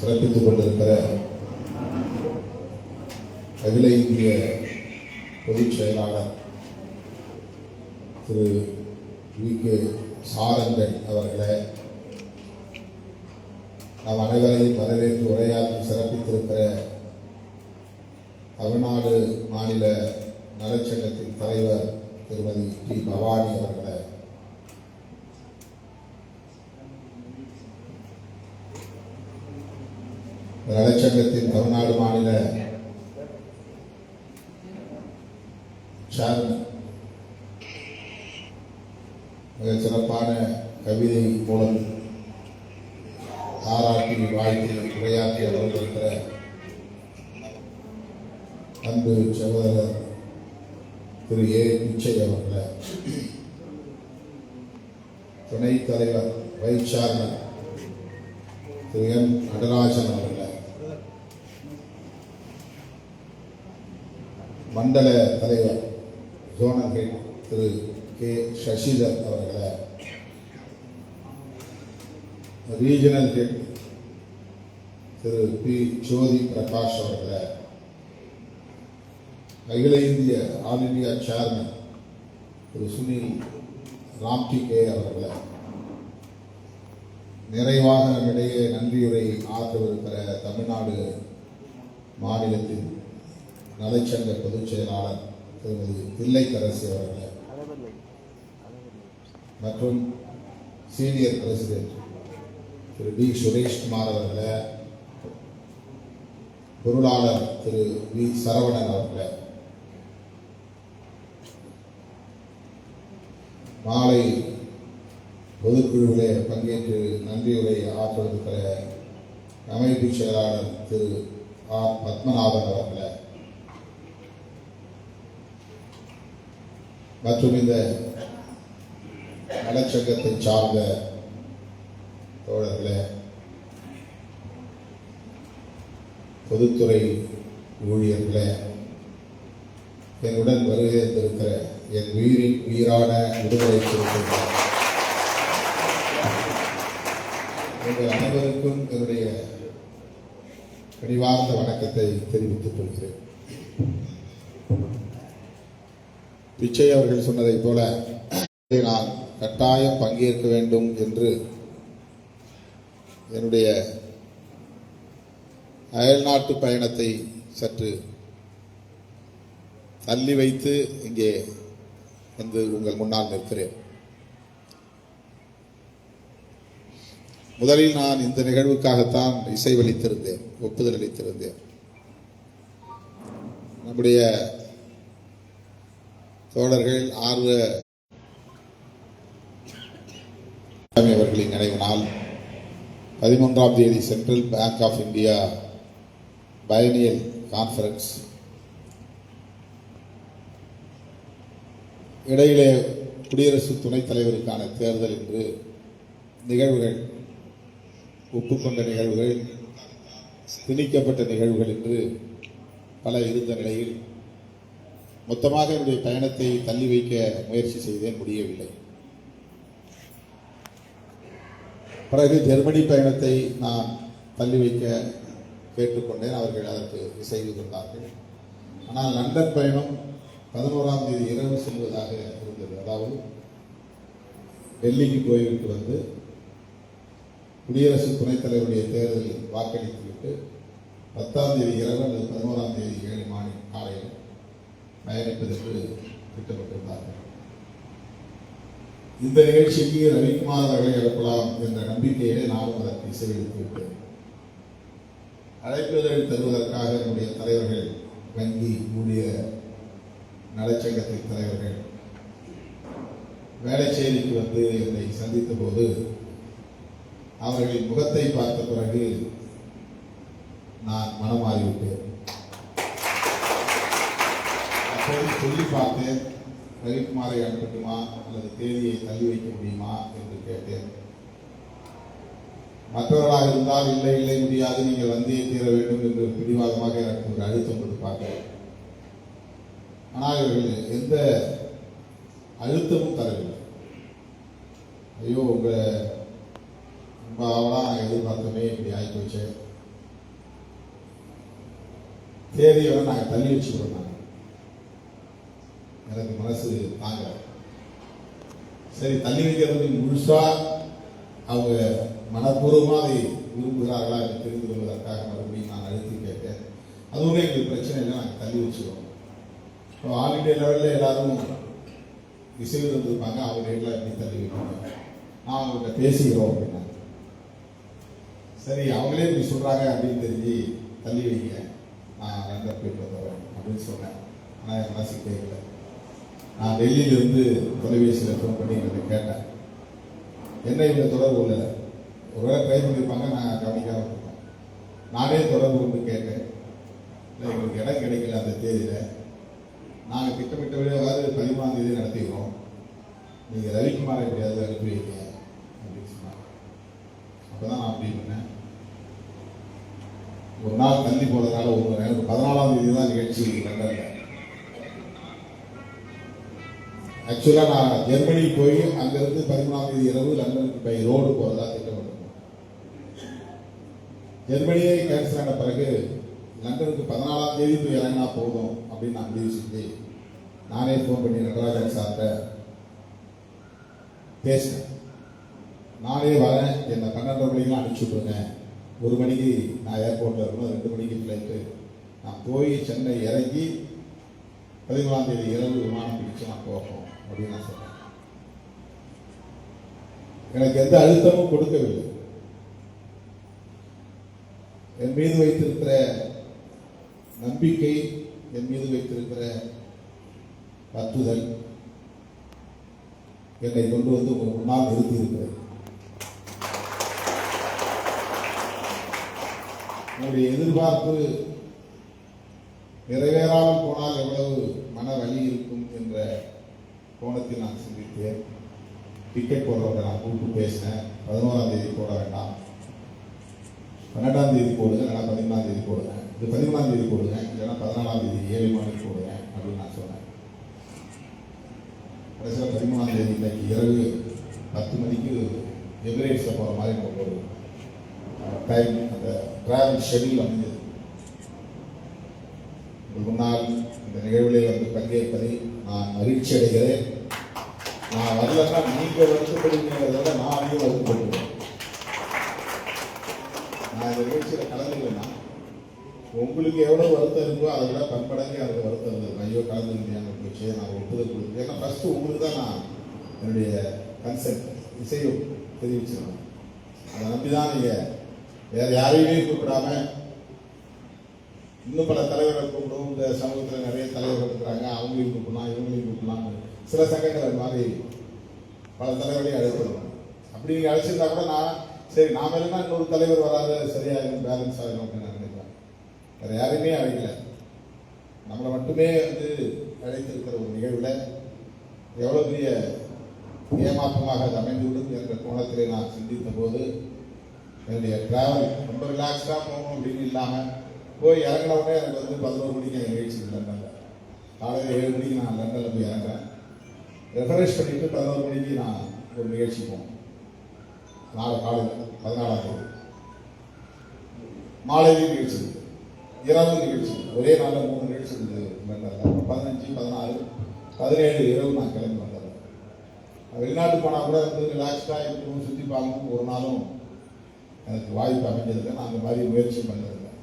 சிறப்பித்துக் கொண்டிருக்கிற அகில இந்திய பொதுச் செயலாளர் திரு வி. கே. சாரங்கன் அவர்களை நாம் அனைவரையும் வரவேற்று உரையாற்றி சிறப்பித்திருக்கிற தமிழ்நாடு மாநில நலச்சங்கத்தின் தலைவர் திருமதி டி. பவானி அவர்களை நலச்சங்கத்தின் தமிழ்நாடு மாநில சேர்மன் மிக சிறப்பான கவிதை மூலம் ஆராய்ச்சி வாழ்த்தி உரையாற்றி அமர்ந்திருக்கிற அன்பு சகோதரர் திரு ஏ. பிச்சை அவர்கள. துணைத் தலைவர் வைஸ் சேர்மன் திரு எம். நடராஜன் அவர்கள். மண்டல தலைவர் ஜோனல் ஹெட் திரு கே. சசிதர் அவர்களை ரீஜனல் ஹெட் திரு பி. ஜோதி பிரகாஷ் அவர்களை அகில இந்திய ஆல் இந்தியா சேர்மன் திரு சுனில் ராம்டி கே அவர்களை நிறைவாக நம்மிடையே நன்றியுரை ஆற்றவிருக்கிற தமிழ்நாடு மாநிலத்தின் நலச்சங்க பொதுச் செயலாளர் திருமதி தில்லைக்கரசி அவர்கள். மற்றும் சீனியர் பிரசிடென்ட் திரு டி சுரேஷ்குமார் அவர்களை பொருளாளர் திரு வி சரவணன் அவர்களை. மாலை பொதுக்குழுவிலே பங்கேற்று நன்றியுரை ஆற்றுவதற்கிற அமைப்பு செயலாளர் திரு ஆர் பத்மநாபன் அவர்களை. மற்றும் இந்த நலச்சங்கத்தை சார்ந்த தோழர்களே பொதுத்துறை ஊழியர்களே என்னுடன் வருகைத்திருக்கிற என் உயிரின் உயிரான விடுதலை சிறுத்தைகள் உங்கள் அனைவருக்கும் என்னுடைய கனிவார்ந்த வணக்கத்தை தெரிவித்துக் கொள்கிறேன். பிச்சை அவர்கள் சொன்னதைப் போல நான் கட்டாயம் பங்கேற்க வேண்டும் என்று என்னுடைய அயல்நாட்டு பயணத்தை சற்று தள்ளி வைத்து இங்கே வந்து உங்கள் முன்னால் நிற்கிறேன். முதலில் நான் இந்த நிகழ்வுக்காகத்தான் இசைவளித்திருந்தேன் ஒப்புதல் அளித்திருந்தேன். நம்முடைய தோழர்கள் ஆர்வ அவர்களின் நினைவு நாள் பதிமூன்றாம் தேதி Central Bank of India biennial conference. இடையிலே குடியரசு துணைத் தலைவருக்கான தேர்தல் என்று நிகழ்வுகள் ஒப்புக்கொண்ட நிகழ்வுகள் திணிக்கப்பட்ட நிகழ்வுகள் என்று பல இருந்த நிலையில் மொத்தமாக என்னுடைய பயணத்தை தள்ளி வைக்க முயற்சி செய்தேன் முடியவில்லை. பிறகு ஜெர்மனி பயணத்தை நான் தள்ளி வைக்க கேட்டுக்கொண்டேன். அவர்கள் அதற்கு இசைவு கொண்டார்கள். ஆனால் லண்டன் பயணம் பதினோராம் தேதி இரவு செல்வதாக இருந்தது. அதாவது டெல்லிக்கு போய்விட்டு வந்து குடியரசு துணைத் தலைவருடைய தேர்தலில் வாக்களித்துவிட்டு பத்தாம் தேதி இரவு அல்லது பதினோராம் தேதி ஏழு மாணி காலையில் பயணிப்பதற்கு திட்டமிட்டிருந்தார்கள். இந்த நிகழ்ச்சிக்கு ரவிக்குமார் அவர்களை எழுப்பலாம் என்ற நம்பிக்கையிலே நானும் அதற்கு இசையளித்து விட்டேன். அழைப்புதல் தருவதற்காக என்னுடைய தலைவர்கள் வங்கி ஊழிய நலச்சங்கத்தின் தலைவர்கள் வேளச்சேரிக்கு வந்து என்னை சந்தித்த போது அவர்களின் முகத்தை பார்த்த பிறகு நான் மனமாறிவிட்டேன். சொல்லி பார்த்தேன் ரவிக்குமாரை அனுப்பட்டுமா? அல்லது தேதியை தள்ளி வைக்க முடியுமா? என்று கேட்டேன். மற்றவர்களாக இருந்தால் இல்லை இல்லை முடியாது நீங்கள் வந்தே தீர வேண்டும் என்று பிடிவாதமாக எனக்கு ஒரு அழுத்தம் கொடுப்பார்கள் ஆனால் இவர்கள் எந்த அழுத்தமும் தரவில்லை. ஐயோ உங்களை ரொம்ப ஆவலாக நான் எதிர்பார்த்தமே இப்படி ஆகி போச்சு தேதியோட நாங்கள் தள்ளி வச்சுக்கிறோம் நாங்கள். எனக்கு மனசு தாங்க சரி தள்ளி வைக்கிறது முழுசா அவங்க மனப்பூர்வமாக அதை விரும்புகிறார்களா என்று தெரிந்து கொள்வதற்காக மறுபடியும் நான் அழுத்தி கேட்டேன். அதுவுமே எங்களுக்கு பிரச்சனை இல்லை நாங்கள் தள்ளி வச்சுருவோம். இப்போ ஆல் இண்டியா லெவலில் எல்லாரும் இசை வந்திருப்பாங்க அவங்க எல்லாம் எப்படி தள்ளி வைப்பாங்க? நான் அவங்கள்ட்ட பேசிக்கிறோம் அப்படின்னா. சரி அவங்களே இப்படி சொல்கிறாங்க அப்படின்னு தெரிஞ்சு தள்ளி வைங்க. நான் லண்டன் போயிட்டு வந்துடுறேன் அப்படின்னு சொன்னேன். ஆனால் என் மனசு கேட்கல. நான் டெல்லியிலிருந்து தொலைபேசியில் ஃபோன் பண்ணி எங்களுக்கு கேட்டேன். என்ன இந்த தொடர்பு இல்லை ஒருவேளை ட்ரை பண்ணியிருப்பாங்க நான் கவனிக்காம இருக்கேன் நானே தொடர்பு கொண்டு கேட்டேன். இல்லை எங்களுக்கு இடம் கிடைக்கல அந்த தேதியில். நாங்கள் திட்டமிட்டபடி அதாவது பதிமூணாம் தேதி நடத்திக்கிறோம். நீங்கள் ரவிக்குமாரை எப்படியாவது அனுப்பிவிங்க அப்படின்னு சொன்னாங்க. அப்போ தான் நான் அப்படி பண்ணேன். ஒரு நாள் தள்ளி போகிறதுனால ஒரு எனக்கு பதினாலாம் தேதி தான் நிகழ்ச்சி லண்டனில் ஆக்சுவலாக நான் ஜெர்மனி போய் அங்கேருந்து பதிமூணாம் தேதி இரவு லண்டனுக்கு பை ரோடு போகிறதா திட்டமிட்டோம் ஜெர்மனியே கேன்சல் ஆன பிறகு லண்டனுக்கு பதினாலாம் தேதி போய் இறங்கினா போதும் அப்படின்னு நான் முடிவு செஞ்சு நானே ஃபோன் பண்ணி நடராஜன் சார்கிட்ட பேசினேன். நானே வரேன் என்னை பன்னெண்டரை மணிக்கெலாம் அனுப்பிச்சி விட்ருங்க ஒரு மணிக்கு நான் ஏர்போர்ட்டில் இருக்கணும் ரெண்டு மணிக்கு ஃப்ளைட்டு நான் போய் சென்னை இறங்கி பதிமூணாம் தேதி இரவு விமானம் பிடிச்சு நான் போகிறேன் அப்படின்னு நான் எனக்கு எந்த அழுத்தமும் கொடுக்கவில்லை. என் மீது வைத்திருக்கிற நம்பிக்கை என் மீது வைத்திருக்கிற பற்றுதல் என்னை கொண்டு வந்து உங்கள் முன்னால் நிறுத்தியிருக்கிறேன். உங்களுடைய எதிர்பார்ப்பு நிறைவேறாமல் போனால் எவ்வளவு மன வலி இருக்கும் என்ற கோணத்தில் நான் சிந்தித்தேன். டிக்கெட் போடுறவங்க நான் கூப்பிட்டு பேசினேன். பதினோராம் தேதி போட வேண்டாம். பன்னெண்டாம் தேதி போடுங்க இல்லைன்னா பதிமூணாம் தேதி போடுங்க. இது பதிமூணாம் தேதி போடுங்க இல்லைன்னா பதினாலாம் தேதி ஏழு மணிக்கு போடுங்க அப்படின்னு நான் சொன்னேன். கடைசியில் பதிமூணாம் தேதி இன்னைக்கு இரவு பத்து மணிக்கு எமிரேட்ஸில் போகிற மாதிரி நம்ம ஒரு டைம் அந்த ட்ராவல் ஷெடியூல் அமைஞ்சது. முன்னால் இந்த நிகழ்விலே வந்து பங்கேற்பதை நான் மகிழ்ச்சி அடைகிறேன் நான் வரலன்னா நீங்கள் வருத்தப்படுங்கிறத நான் அதிகம் வருத்தப்படுவேன் நான் இந்த நிகழ்ச்சியில் கலந்துக்கலன்னா உங்களுக்கு எவ்வளோ வருத்தம் இருக்கோ அதை விட பன்மடங்கு எனக்கு வருத்தம் இருந்தது ஐயோ கலந்து முடியாமல் போச்சு நான் ஒப்புதல் கொடுத்து ஏன்னா ஃபஸ்ட்டு உங்களுக்கு தான் நான் என்னுடைய கன்செப்ட் இசையை தெரிவிச்சிருக்கேன் அதை நம்பி தான் நீங்கள் வேறு யாரையுமே கூப்பிடாம இன்னும் பல தலைவரை கூப்பிடும் இந்த சமூகத்தில் நிறைய தலைவர்கள் இருக்கிறாங்க. அவங்களையும் கூப்பிடலாம் இவங்களையும் கூப்பிடலாம் சில சங்கங்கள் அது மாதிரி பல தலைவர்களையும் அழைச்சிருக்கோம் அப்படி நீங்கள் அழைச்சிருந்தா கூட நான் சரி நாம இல்லைன்னா இன்னொரு தலைவர் வராது சரியாயிரும் பேலன்ஸ் ஆகிடும் அப்படின்னு நான் நினைக்கிறேன் வேறு யாரையுமே அழைக்கல. நம்மளை மட்டுமே வந்து அழைத்திருக்கிற ஒரு நிகழ்வில் எவ்வளோ பெரிய ஏமாற்றமாக அது அமைந்துவிடும் என்ற கோணத்திலே நான் சிந்தித்த போது என்னுடைய டிராவல் ரொம்ப ரிலாக்ஸ்டாக போகணும் அப்படின்னு இல்லாமல் போய் இறங்கின உடனே எனக்கு வந்து பதினோரு மணிக்கு என் நிகழ்ச்சி லண்டனில். காலையில் ஏழு மணிக்கு நான் லண்டனில் போய் இறங்குறேன். ரெஃபரேஷ் பண்ணிட்டு பதினோரு மணிக்கு நான் ஒரு நிகழ்ச்சி போனேன் நாளை காலையில் பதினாலாம் தேதி. மாலையிலையும் நிகழ்ச்சி. இருக்கு. இரவு நிகழ்ச்சி. ஒரே நாளில் மூணு நிகழ்ச்சி இருந்தது. பதினஞ்சு பதினாறு பதினேழு இரவு நான் கிளம்பி வந்தேன் வெளிநாட்டு போனால் கூட வந்து ரிலாக்ஸ்டாக இருக்கணும் சுற்றி பார்க்கணும். ஒரு நாளும் எனக்கு வாய்ப்பு அமைஞ்சிருக்கேன் நான் அந்த மாதிரி முயற்சி பண்ணியிருக்கேன்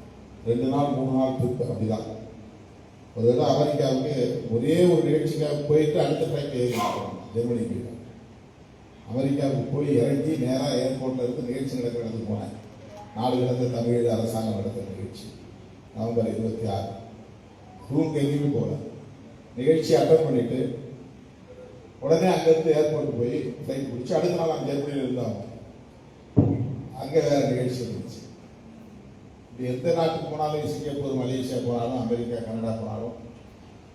ரெண்டு நாள் மூணு நாள் ட்ரிப் அப்படிதான். ஒரு அமெரிக்காவுக்கு ஒரே ஒரு நிகழ்ச்சிக்காக போயிட்டு அடுத்த ஃப்ளைட் ஏறி ஜெர்மனிக்கு அமெரிக்காவுக்கு போய் இறங்கி நேராக ஏர்போர்ட்டில் இருந்து நிகழ்ச்சி நடக்கிற இடத்துக்கு போனேன். நாலு கிடந்த தமிழ் அரசாங்கம் நடத்துகிற நிகழ்ச்சி. நவம்பர் இருபத்தி ஆறு. ரூமுக்கு எங்கேயுமே போகல. நிகழ்ச்சி அட்டன் பண்ணிட்டு உடனே அங்கேருந்து ஏர்போர்ட் போய் ஃப்ளைட் பிடிச்சி அடுத்த நாள் அங்கே ஜெர்மனியில் இருந்தாங்க அங்கே வேறு நிகழ்ச்சி இருந்துச்சு. எந்த நாட்டுக்கு போனாலும் சிங்கப்பூர் மலேசியா போனாலும் அமெரிக்கா கனடா போனாலும்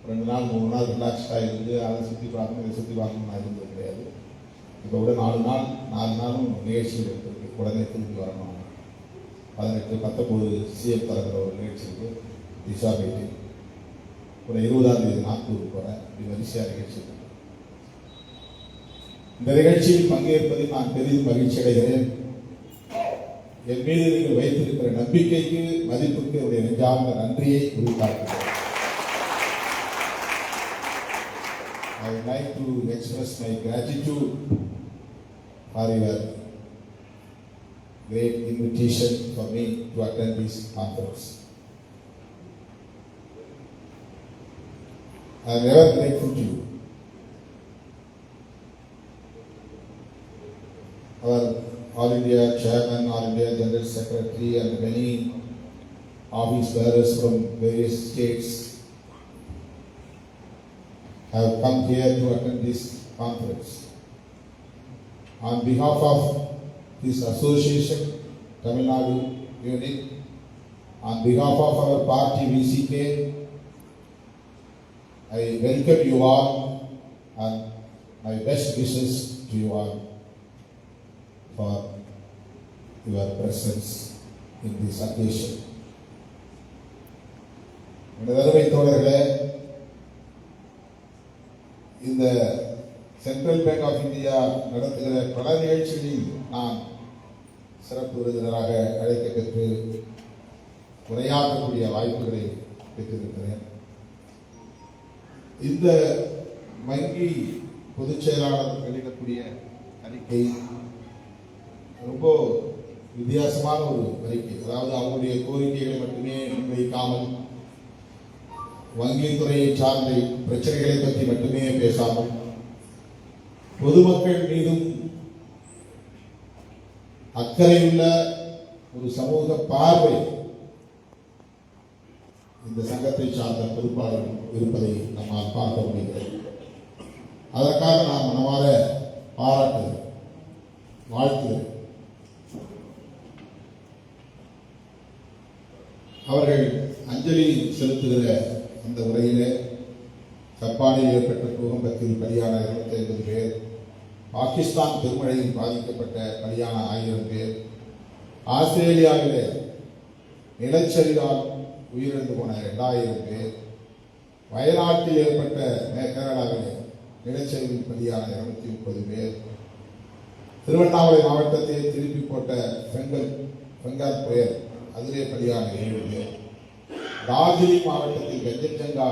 ரெண்டு நாள் மூணு நாள் ரிலாக்ஸ்டாக இருந்து அதை சுற்றி பார்க்கணும் இதை சுற்றி பார்க்கணும் நான் இருந்தது கிடையாது. இப்போ கூட நாலு நாள் நாலு நாளும் நிகழ்ச்சிகள் இருக்கு. உடனே திரும்பி வரணும் பதினெட்டு பத்தொம்போது சிஎம் தரங்கிற ஒரு நிகழ்ச்சி இருக்கு. திசா பேட்டி. ஒரு இருபதாம் தேதி நாக்பூருக்கு போகிறேன் இது வரிசையாக நிகழ்ச்சி இந்த நிகழ்ச்சியில் பங்கேற்பதில் நான் பெரிதும் மகிழ்ச்சி அடைகிறேன் என் மீது நீங்கள் வைத்திருக்கிற நம்பிக்கைக்கு மதிப்புக்கு என்னுடைய நெஞ்சார்ந்த நன்றியை உரித்தாக்குகிறேன் I would like to express my gratitude for your great invitation for me to attend this conference. I am ever grateful to you. Our all India Chairman, All India General Secretary and many office bearers from various states have come here to attend this conference. On behalf of this association, Tamil Nadu unit, on behalf of our party VCK, I welcome you all and my best wishes to you all for your presence in this occasion. எனது தோழர்களே இந்த central bank of India நடத்துகிற பல நிகழ்ச்சிகளில் நான் சிறப்பு விருந்தினராக அழைக்கப்பெற்று உரையாற்றக்கூடிய வாய்ப்புகளை பெற்றிருக்கிறேன் இந்த வங்கி பொதுச் செயலாளர் வெளியிடக்கூடிய அறிக்கை ரொம்ப வித்தியாசமான ஒரு அறிக்கை. அதாவது அவங்களுடைய கோரிக்கைகளை மட்டுமே முன்வைக்காமல் வங்கித்துறையை சார்ந்த பிரச்சனைகளை பற்றி மட்டுமே பேசாமல் பொதுமக்கள் மீதும் அக்கறையுள்ள ஒரு சமூக பார்வை இந்த சங்கத்தை சார்ந்த பொறுப்பாளர்கள் இருப்பதை நம்மால் பார்க்க முடிகிறது. அதற்காக நான் மனமாற பாராட்டுகிறேன் வாழ்த்துகிறேன் அவர்கள் அஞ்சலி செலுத்துகிற அந்த உரையிலே ஜப்பானில் ஏற்பட்ட பூகம்பத்தில் பலியான இருபத்தி ஐம்பது பேர் பாகிஸ்தான் பெருமழையில் பாதிக்கப்பட்ட பலியான ஆயிரம் பேர் ஆஸ்திரேலியாவிலே நிலச்சரிவால் உயிரிழந்து போன இரண்டாயிரம் பேர் வயநாட்டில் ஏற்பட்ட மே- கேரளாவிலே நிலச்சரிவில் பலியான இருநூத்தி முப்பது பேர் திருவண்ணாமலை மாவட்டத்தை திருப்பி போட்ட பெங்கல் பெங்கால் புயல் அதிலே பலியாக ஏழு பேர் டார்ஜிலிங் மாவட்டத்தில் கஞ்சன்ஜங்கா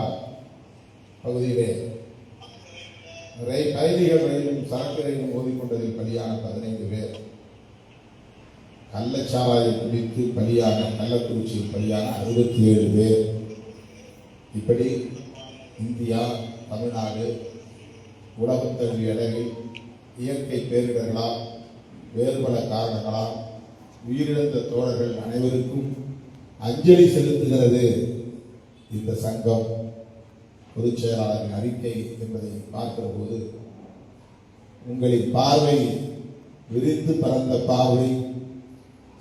பகுதியிலே ரயில் பயணிகள் ரயிலும் சரக்கு ரயிலும் மோதிக்கொண்டதில் பலியான பதினைந்து பேர். கள்ளச்சாராயம் குடித்து பலியான கள்ளக்குறிச்சியில் பலியான அறுபத்தி ஏழு பேர். இப்படி இந்தியா தமிழ்நாடு உலகம் அளவில் இயற்கை பேரிடர்களால் வேறு பல காரணங்களால் உயிரிழந்த தோழர்கள் அனைவருக்கும் அஞ்சலி செலுத்துகிறது இந்த சங்கம் பொதுச் செயலாளரின் அறிக்கை என்பதை பார்க்கிற போது உங்களின் பார்வை விரிந்து பறந்த பார்வை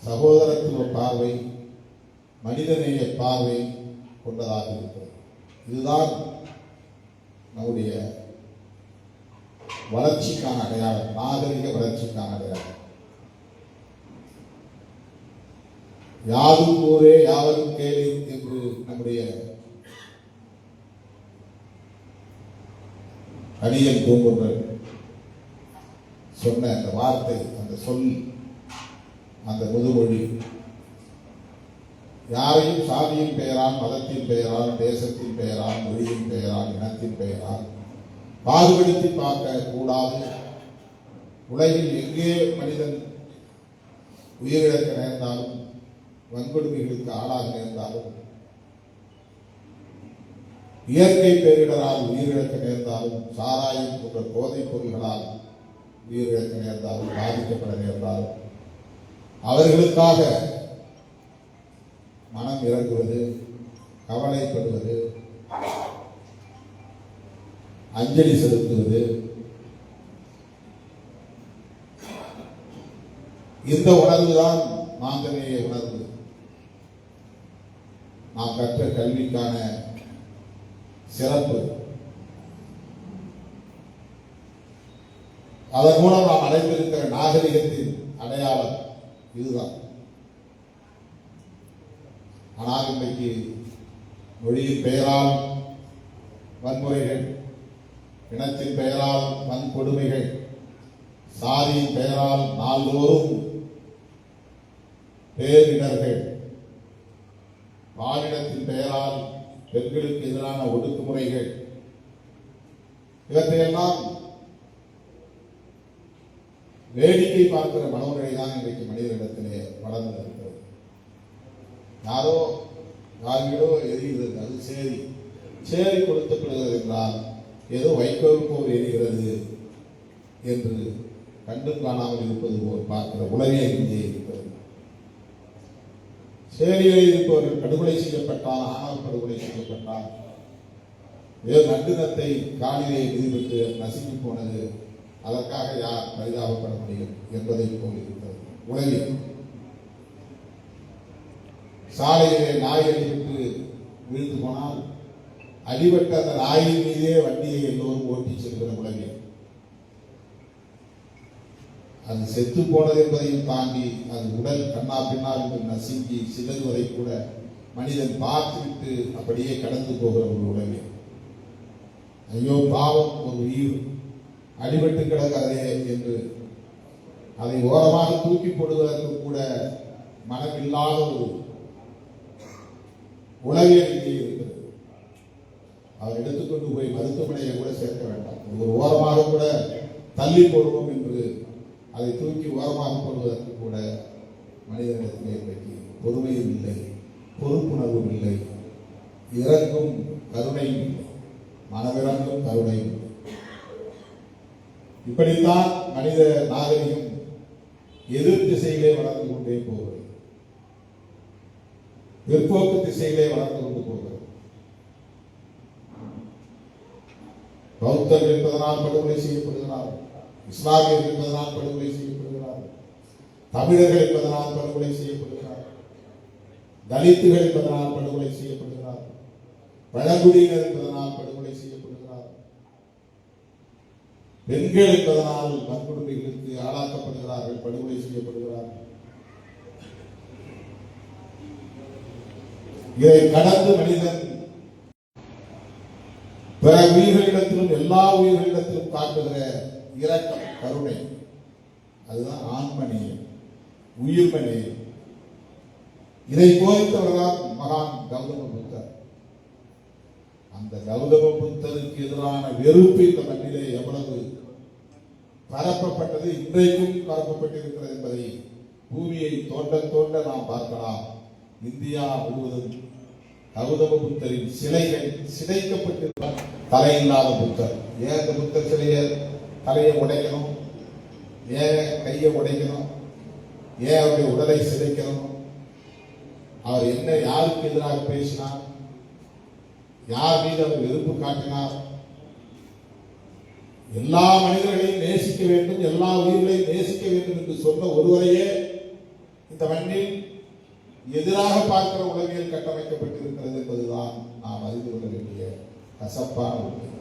சகோதரத்துவ பார்வை மனிதநேய பார்வை கொண்டதாக இருக்கிறது. இதுதான் நம்முடைய வளர்ச்சிக்கான அடையாளம் நாகரிக வளர்ச்சிக்கான அடையாளம். யாரும் ஊரே யாவரும் கேள்வி என்று நம்முடைய அணியல் பூங்குன்றன் சொன்ன அந்த வார்த்தை அந்த சொல் அந்த முதுமொழி. யாரையும் சாதியின் பெயரால் மதத்தின் பெயரால் தேசத்தின் பெயரால் மொழியின் பெயரால் இனத்தின் பெயரால் பாகுபடுத்தி பார்க்க கூடாது. உலகில் எங்கே மனிதன் உயிரிழக்க நேர்ந்தாலும் வன்கொடுமைகளுக்கு ஆளாக நேர்ந்தாலும் இயற்கை பேரிடரால் உயிரிழக்க நேர்ந்தாலும் சாராயம் போன்ற போதைப் பொருள்களால் உயிரிழக்க நேர்ந்தாலும் பாதிக்கப்பட நேர்ந்தாலும் அவர்களுக்காக மனம் இறங்குவது கவலைப்படுவது அஞ்சலி செலுத்துவது இந்த உணர்வுதான் மாங்கனேய உணர்வு நான் கற்ற கல்விக்கான சிறப்பு. அதன் மூலம் நாம் அடைந்திருக்கிற நாகரிகத்தின் அடையாளம் இதுதான். ஆனால் இன்றைக்கு மொழியின் பெயரால் வன்முறைகள் இனத்தின் பெயரால் வன்கொடுமைகள் சாதியின் பெயரால் நாள்தோறும் பேரிடர்கள் பாலிடத்தின் பெயரால் பெண்களுக்கு எதிரான ஒடுக்குமுறைகள். இவற்றையெல்லாம் வேடிக்கை பார்க்கிற மனோநிலை தான் இன்றைக்கு மனிதனிடத்திலே வளர்ந்து இருக்கிறது யாரோ யாரிடோ எரிகிறது அது சேரி. சேரி கொடுத்தப்படுகிறது என்றால் ஏதோ வைக்கோலுக்கு எரிகிறது என்று கண்டு காணாமல் இருப்பது போல் பார்க்கிற உலகே இங்கே. இருக்கிறது சேரியிலே இருப்பவர்கள் படுகொலை செய்யப்பட்டால் ஆனால் படுகொலை செய்யப்பட்டால் வேறு நடுநத்தை காலிலே விதிவிட்டு நசுங்கி போனது அதற்காக யார் பரிதாபப்பட முடியும் என்பதை போல் இருக்கிறது உலகில் சாலையிலே நாய் அடிபட்டு விழுந்து போனால் அடிபட்ட அந்த நாயின் மீதே வண்டியை எல்லோரும் ஓட்டி செல்கிற உலகில் அது செத்து போனது என்பதையும் தாண்டி அது உடல் கண்ணா பின்னால் என்று நசுங்கி சிதறுவதை கூட மனிதன் பார்த்துவிட்டு அப்படியே கடந்து போகிற ஒரு உடலே. ஐயோ பாவம் ஒரு உயிர். அடிபட்டு கிடக்காதே என்று அதை ஓரமாக தூக்கி போடுவதற்கு கூட மனமில்லாத ஒரு உலகில் இருக்கிறது. அவர் எடுத்துக்கொண்டு போய் மருத்துவமனையை கூட சேர்க்க வேண்டாம். ஒரு ஓரமாக கூட தள்ளி போடுவோம் என்று அதை தூக்கி ஓரமாக கொள்வதற்கு கூட மனிதனிடத்தில் இன்றைக்கு பொறுமையும் இல்லை பொறுப்புணர்வும் இல்லை. இறங்கும் கருணையும் இல்லை கருணையும் இப்படித்தான் மனித நாகரிகம் எதிர் திசையிலே வளர்ந்து கொண்டே போகிறது. பிற்போக்கு திசையிலே வளர்ந்து கொண்டு போகிறது. பௌத்தர் என்பதனால் படுகொலை செய்யப்படுகிறார்கள். இஸ்லாமியர்கள் என்பதனால் படுகொலை செய்யப்படுகிறார்கள். தமிழர்கள் என்பதனால் படுகொலை செய்யப்படுகிறார்கள். தலித்துகள் என்பதனால் படுகொலை செய்யப்படுகிறார்கள். பழங்குடியினர் என்பதனால் படுகொலை செய்யப்படுகிறார்கள். பெண்கள் என்பதனால் வன்கொடுமைகளுக்கு ஆளாக்கப்படுகிறார்கள் படுகொலை செய்யப்படுகிறார்கள். இதை கடந்து மனிதன் பிற உயிர்களிடத்திலும் எல்லா உயிர்களிடத்திலும் காட்டுகிற இரக்கம் கருணை. அதுதான் ஆன்மநேயம் உயிர்மநேயம். இதை போதித்தவர்தான் மகான் கௌதம புத்தர் அந்த கௌதம புத்தருக்கு எதிரான வெறுப்பு இந்த மண்ணிலே எவ்வளவு பரப்பப்பட்டது இன்றைக்கும் பரப்பப்பட்டிருக்கிறது என்பதை பூமியை தோண்ட தோண்ட நாம் பார்க்கலாம். இந்தியா முழுவதும் கௌதம புத்தரின் சிலைகள் சிதைக்கப்பட்டிருந்தார் தலையில்லாத புத்தர். ஏன் அந்த புத்தர் சிலையை தலையை உடைக்கணும். ஏன் கையை உடைக்கணும். ஏன் அவருடைய உடலை சிதைக்கணும். அவர் என்ன யாருக்கு எதிராக பேசினார்? யார் மீது அவர் வெறுப்பு காட்டினார்? எல்லா மனிதர்களையும் நேசிக்க வேண்டும் எல்லா உயிர்களையும் நேசிக்க வேண்டும் என்று சொன்ன ஒருவரையே இந்த மண்ணில் எதிராக பார்க்கிற உலகியல் கட்டமைக்கப்பட்டிருக்கிறது என்பதுதான் நாம் அறிந்து கொள்ள வேண்டிய கசப்பான உண்மை.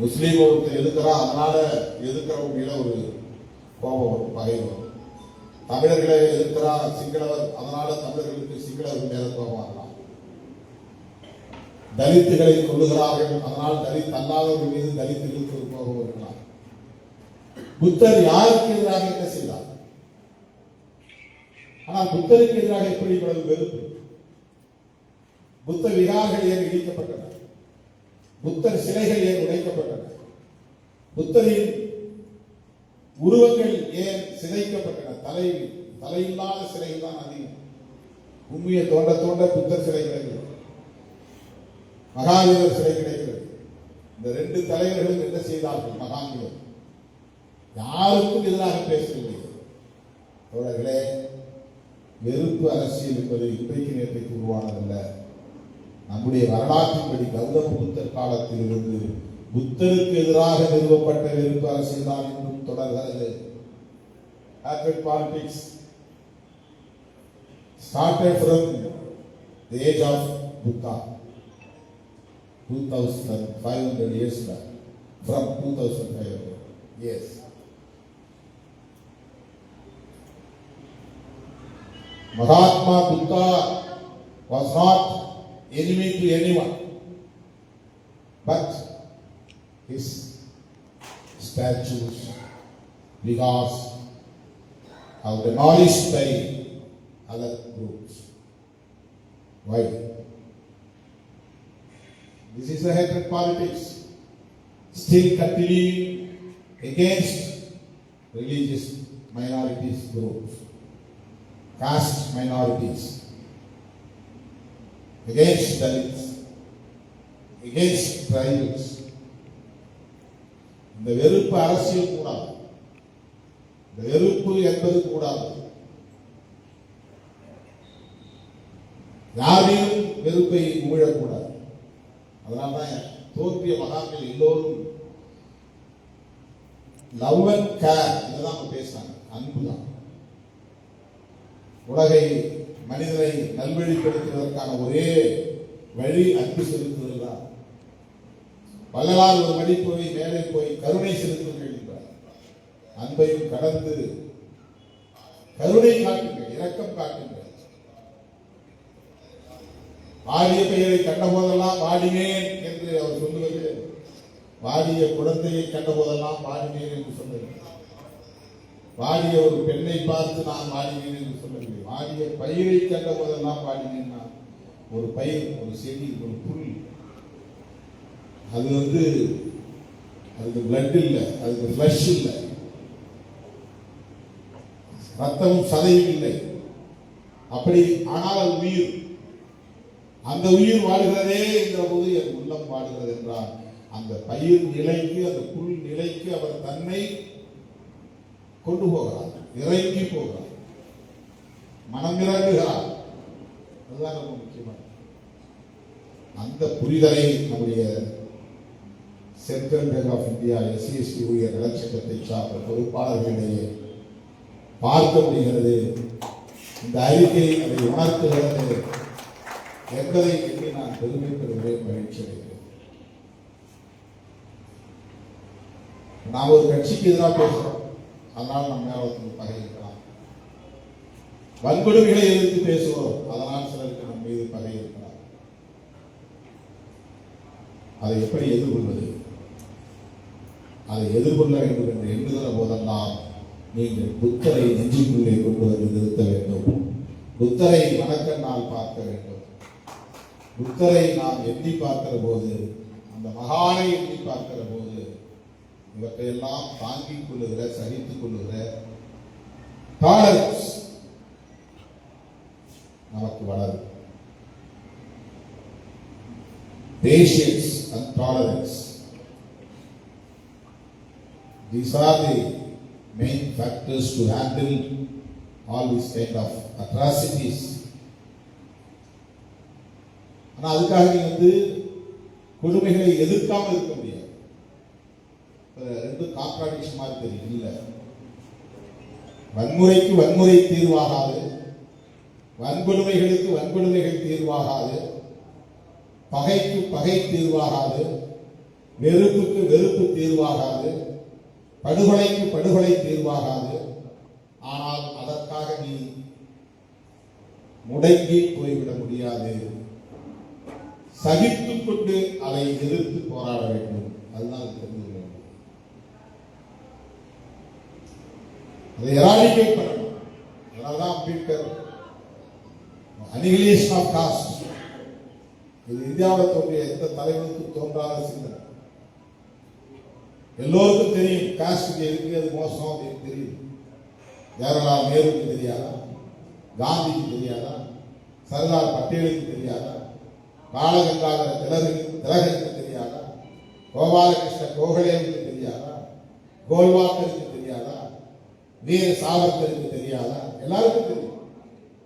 முஸ்லீம் ஒருத்தர் எதுக்குறான் அதனால எதிர்க்கிறவங்க மேல ஒரு கோபம் வரும் பகை வரும் தமிழர்களை எதிர்க்கிறார் சிங்களவர். அதனால தமிழர்களுக்கு சிங்களவர் மேல கோபம் வரலாம் தலித்துகளை கொள்ளுகிறார்கள் அதனால் தலித் அல்லாதவர்கள் மீது தலித்துகளுக்கு ஒரு கோபம் இருக்கலாம். புத்தர் யாருக்கு எதிராக என்ன செய்தார்? ஆனால் புத்தருக்கு எதிராக எப்படி இவ்வளவு வெறுப்பு? புத்த விகார்கள் ஏன் இடிக்கப்பட்டன? புத்தர் சிலைகள் ஏன் உடைக்கப்பட்டன? புத்தரின் உருவங்கள் ஏன் சிதைக்கப்பட்டன? தலை தலையில்லாத சிலைகள் தான் அதிகம். உண்மையை தோண்ட தோண்ட புத்தர் சிலை கிடைக்கிறது. மகாவீரர் சிலை கிடைக்கிறது. இந்த ரெண்டு தலைவர்களும் என்ன செய்தார்கள்? மகாவீரர். யாருக்கும் எதிராக பேசவில்லை. தோழர்களே வெறுப்பு அரசியல் என்பது இன்றைக்கு நேற்றைக்கு உருவானதல்ல. நம்முடைய வரலாற்றின்படி கௌதம புத்தர் காலத்தில் இருந்து புத்தருக்கு எதிராக நிறுவப்பட்ட வெறுப்பு அரசியல் தான் இன்னும் தொடர்கிறது Happened politics started from the age of Buddha, 2500 years back, from 2500 years. Mahatma Buddha was not enemy to anyone, but his statues, because are demolished by other groups. Why? This is a hatred politics still continuing against religious minorities groups, caste minorities, against Dalits, against tribals. இந்த வெறுப்பு அரசியல் கூடாது. இந்த வெறுப்பு என்பது கூடாது. யாரையும் வெறுப்பை ஊழக்கூடாது அதனால்தான் தோற்றிய மகான்கள் எல்லோரும் லவ் அண்ட் கேர் இதுதான் அவங்க பேசுறாங்க. அன்பு தான் உலகை மனிதனை நல்வழிப்படுத்துவதற்கான ஒரே வழி அன்பு செலுத்துதல் தான் வள்ளலார் ஒரு வழி போய் மேலே போய் கருணை செலுத்துங்கள் என்றார் அன்பையும் கடந்து கருணை காட்டுங்கள் இரக்கம் காட்டுங்கள். வாடிய பெயரை கண்ட போதெல்லாம் வாடினேன் என்று அவர் சொல்லுவது வாடிய குழந்தையை கண்ட போதெல்லாம் வாடினேன் என்று சொல்லவில்லை வாடிய ஒரு பெண்ணை பார்த்து நான் வாடினேன் என்று சொல்லவில்லை பாடிய பயிரை கண்ட போதெல்லாம் பாடினேன்னா ஒரு பயிர் ஒரு செடி ஒரு புல். அது வந்து அதுக்கு பிளட் இல்லை அதுக்கு ஃப்ளஷ் இல்லை. ரத்தமும் சதையும் இல்லை. அப்படி ஆனால் அது உயிர். அந்த உயிர் வாடுகிறதே என்ற போது என் உள்ளம் வாடுகிறது என்றார் அந்த பயிர் நிலைக்கு அந்த புல் நிலைக்கு அவர் தன்னை கொண்டு போகிறார் இறங்கி போகிறார். மனம் இறங்குகிறார் அதுதான் ரொம்ப முக்கியமான அந்த புரிதலை நம்முடைய Central Bank of India SC ST ஊழியர் நலச்சங்கத்தை சார்ந்த பொறுப்பாளர்களிடையே பார்க்க முடிகிறது. இந்த அறிக்கை அதை உணர்த்துகிறது. என்பதை எண்ணி நான் பெருமை மகிழ்ச்சி அடைகிறேன். நாம் ஒரு கட்சிக்கு எதிராக பேசுகிறோம். அதனால் நம்ம மேல பகை வன்கொடுமைகளை எதிர்த்து பேசுவோம். அதனால் சிலருக்கு நம் மீது பகை இருக்கலாம் அதை எப்படி எதிர்கொள்வது? அதை எதிர்கொள்ள வேண்டும் என்று எண்ணுகிற போதெல்லாம் நீங்கள் புத்தரை நெஞ்சுக்குள்ளே கொண்டு வந்து நிறுத்த வேண்டும். புத்தரை மனக்கண்ணால் பார்க்க வேண்டும். புத்தரை நாம் எண்ணி பார்க்கிற போது அந்த மகானை எண்ணி பார்க்கிற போது இவற்றையெல்லாம் தாங்கிக் கொள்ளுகிற சகித்துக் கொள்ளுகிற டாலரன்ஸ் நமக்கு வளரும் patience and tolerance These are the main factors to handle all these kind of atrocities. ஆனால் அதுக்காக நீ வந்து கொடுமைகளை எதிர்க்காமல் இருக்க முடியாது. ரெண்டு ரெண்டும் கான்ட்ராடிக்ஷன் மாதிரி தெரியும் இல்லை? வன்முறைக்கு வன்முறை தீர்வாகாது. வன்கொடுமைகளுக்கு வன்கொடுமைகள் தீர்வாகாது. பகைக்கு பகை தீர்வாகாது. வெறுப்புக்கு வெறுப்பு தீர்வாகாது. படுகொலைக்கு படுகொலை தீர்வாகாது. ஆனால் அதற்காக நீ முடங்கி போய்விட முடியாது. சகித்துக் கொண்டு அதை எதிர்த்து போராட வேண்டும். அதுதான் தெரிந்து வேண்டும் அதை எராடிகேட் பண்ணணும் அதனால்தான் அம்பேத்கர் அனிகிலேஷன் ஆஃப் காஸ்ட் இது இந்தியாவில் தோன்றிய எந்த தலைவனுக்கும் தோன்றாத சிந்தனை. எல்லோருக்கும் தெரியும் காஸ்ட் எதுக்கு அது மோசம் அப்படின்னு தெரியும். ஜவஹர்லால் நேருக்கு தெரியாதா? காந்திக்கு தெரியாதா? சர்தார் பட்டேலுக்கு தெரியாதா? பாலகங்காதர திலகருக்கு திலகருக்கு தெரியாதா? கோபாலகிருஷ்ண கோகலேவுக்கு தெரியாதா? கோல்வாக்கருக்கு தெரியாதா? வீர சாவர்கருக்கு தெரியாதா? எல்லாருக்கும் தெரியும்.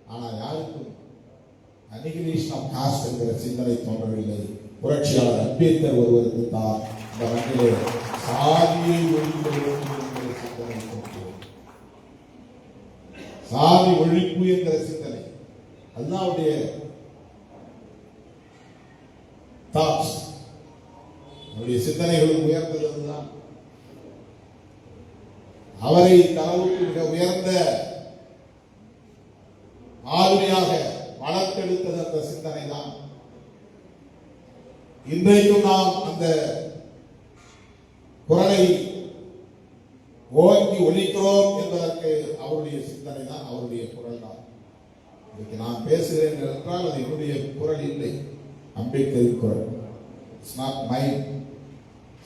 ஆனால் யாருக்கும் அனிகிலேஷன் ஆஃப் என்கிற சிந்தனை தோன்றவில்லை. புரட்சியாளர் அம்பேத்கர் ஒருவருக்கு தான் இந்த மண்ணிலே சாதியை ஒழிக்க வேண்டும் என்கிற சிந்தனை தோன்றும் சாதி ஒழிப்பு என்கிற சிந்தனை. அல்லாவுடைய தாட்ஸ் அவருடைய சிந்தனைகள் உயர்ந்தது தான் அவரை தளவுக்கு மிக உயர்ந்த ஆளுமையாக வளர்த்தெடுத்தது அந்த சிந்தனை தான் இன்றைக்கும் நாம் அந்த குரலை ஓங்கி ஒலிக்கிறோம் என்பதற்கு அவருடைய சிந்தனை தான் அவருடைய குரல் தான் இன்னைக்கு நான் பேசுகிறேன் என்றால் அது என்னுடைய குரல் இல்லை. அம்பேத்கரின் குரல். It's not my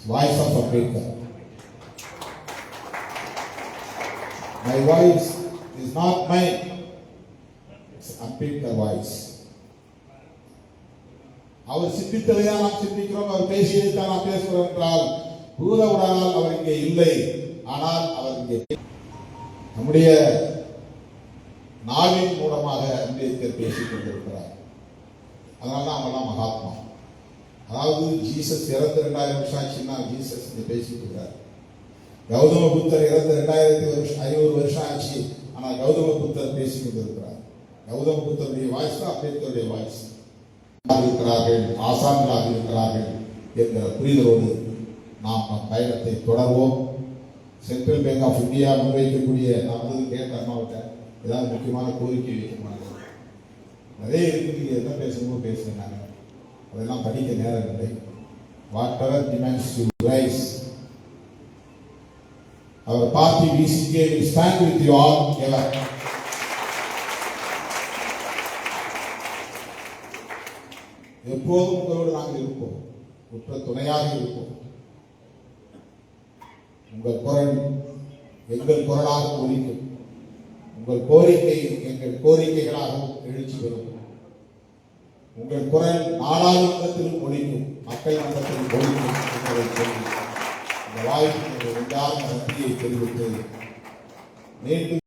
voice of Ambedkar my voice is not my Ambedkar voice. அவர் சிந்தித்ததை நாம் சிந்திக்கிறோம் அவர் பேசியதை தான் நாம் பேசுகிறோம் என்றால் பூதவுடானால் அவர் இங்கே இல்லை. ஆனால் அவர் இங்கே நம்முடைய நாவின் மூலமாக அம்பேத்கர் பேசிக் கொண்டிருக்கிறார். அதனால தான் அவங்கெல்லாம் மகாத்மா. அதாவது ஜீசஸ் இறந்து ரெண்டாயிரம் வருஷம் ஆச்சுன்னா ஜீசஸ் இங்கே பேசிட்டு இருக்கார் கௌதம புத்தர் இறந்து ரெண்டாயிரத்தி வருஷம் ஐநூறு வருஷம் ஆச்சு. ஆனால் கௌதம புத்தர் பேசிக் கொண்டிருக்கிறார். கௌதம் புத்தனுடைய வாய்ஸ் தான் அம்பேத்கருடைய வாய்ஸ் இருக்கிறார்கள் ஆசான்களாக இருக்கிறார்கள் என்கிற புரிதலோடு நாம் நம் பயணத்தை தொடர்வோம். சென்ட்ரல் பேங்க் ஆஃப் இந்தியா முன்வைக்கக்கூடிய நான் வந்து கேட்டேன் அம்மாவிட்ட ஏதாவது முக்கியமான கோரிக்கை வைக்கணும் நிறைய இருக்குது நீங்க என்ன பேசணுமோ பேசுகிறாங்க அதெல்லாம் படிக்க நேரம் இல்லை. Whatever demands to raise our party VCK stand with you all ever எப்போதும் உங்களோடு நாங்கள் இருப்போம். உற்ற துணையாக இருப்போம். உங்கள் குரல் எங்கள் குரலாக ஒழிக்கும் உங்கள் கோரிக்கை எங்கள் கோரிக்கைகளாகவும் எழுச்சி பெறும். உங்கள் குரல் நாடாளுமன்றத்திலும் ஒழிக்கும் மக்கள் மன்றத்திலும் ஒழிக்கும் என்பதை சொல்லி இந்த வாய்ப்பு நன்றியை தெரிவித்து மீண்டும்